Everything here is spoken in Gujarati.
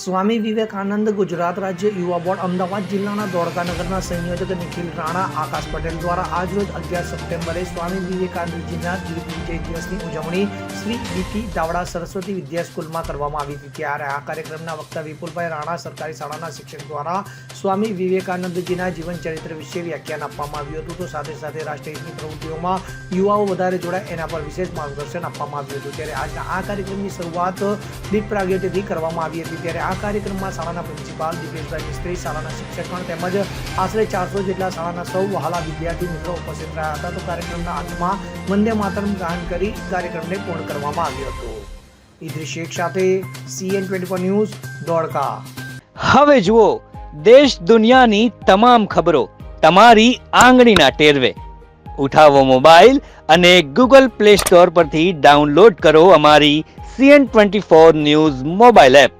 સ્વામી વિવેકાનંદ ગુજરાત રાજ્ય યુવા બોર્ડ અમદાવાદ જિલ્લાના દ્વારકાનગરના સંયોજક નિખિલ રાણા, આકાશ પટેલ દ્વારા આજરોજ અગિયાર સપ્ટેમ્બરે સ્વામી વિવેકાનંદજીના વિજય દિવસની ઉજવણી શ્રી બીટી દાવડા સરસ્વતી વિદ્યા સ્કૂલમાં કરવામાં આવી હતી. ત્યારે આ કાર્યક્રમના વક્તા વિપુલભાઈ રાણા સરકારી શાળાના શિક્ષક દ્વારા સ્વામી વિવેકાનંદજીના જીવન ચરિત્ર વિશે વ્યાખ્યાન આપવામાં આવ્યું હતું. તો સાથે સાથે રાષ્ટ્રહિતની પ્રવૃત્તિઓમાં યુવાઓ વધારે જોડાય એના પર વિશેષ માર્ગદર્શન આપવામાં આવ્યું હતું. ત્યારે આજના આ કાર્યક્રમની શરૂઆત દીપ પ્રાગટ્યથી કરવામાં આવી હતી. ત્યારે આ કાર્યક્રમમાં શાળાના પ્રિન્સિપાલ, દિપેશભાઈ મિસ્ત્રી, શાળાના શિક્ષકગણ તેમજ આશરે ચારસો જેટલા શાળાના સૌ વહાલા વિદ્યાર્થી મિત્રો ઉપસ્થિત રહ્યા હતા. તો કાર્યક્રમના અંતમાં વંદે માતરમ ગાન કરી કાર્યક્રમને પૂર્ણ કરવામાં આવ્યો હતો. ઇદ્રી શેખ સાથે સીએન ટ્વેન્ટી ન્યૂઝ, દોડકા. હવે જુઓ, દેશ દુનિયાની તમામ ખબરો તમારી આંગળીના ટેરવે. ઉઠાવો મોબાઈલ અને ગૂગલ પ્લે સ્ટોર પરથી ડાઉનલોડ કરો અમારી CN twenty four news mobile app.